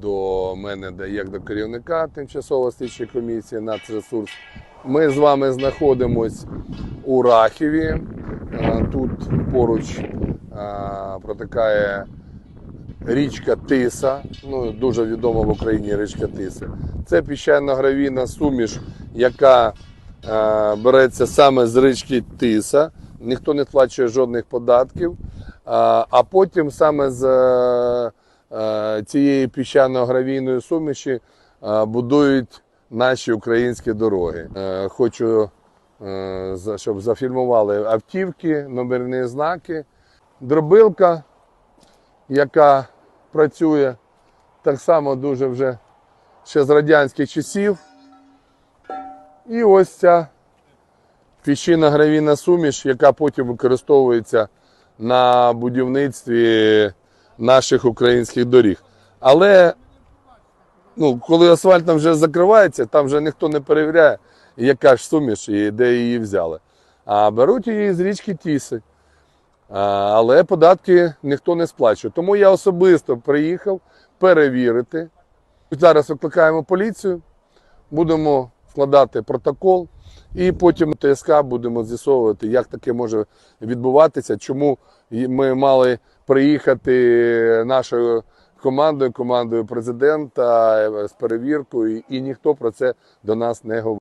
до мене як до керівника тимчасової слідчої комісії «Нацресурс». Ми з вами знаходимось у Рахіві. Е, Тут поруч е, протикає річка Тиса, ну дуже відома в Україні річка Тиса. Це піщано-гравійна суміш, яка е, береться саме з річки Тиса. Ніхто не сплачує жодних податків. А, потім саме з е, е, цієї піщано-гравійної суміші будують наші українські дороги. Е, Хочу, е, щоб зафільмували автівки, номерні знаки, дробилка, яка працює так само дуже вже ще з радянських часів. І ось ця піщина-гравійна суміш, яка потім використовується на будівництві наших українських доріг. Але ну, коли асфальт там вже закривається, там вже ніхто не перевіряє, яка ж суміш і де її взяли. А беруть її з річки Тіси. Але податки ніхто не сплачує. Тому я особисто приїхав перевірити. Зараз викликаємо поліцію, будемо складати протокол, і потім ТСК будемо з'ясовувати, як таке може відбуватися, чому ми мали приїхати нашою командою, командою президента е, з перевіркою, і ніхто про це до нас не говорив.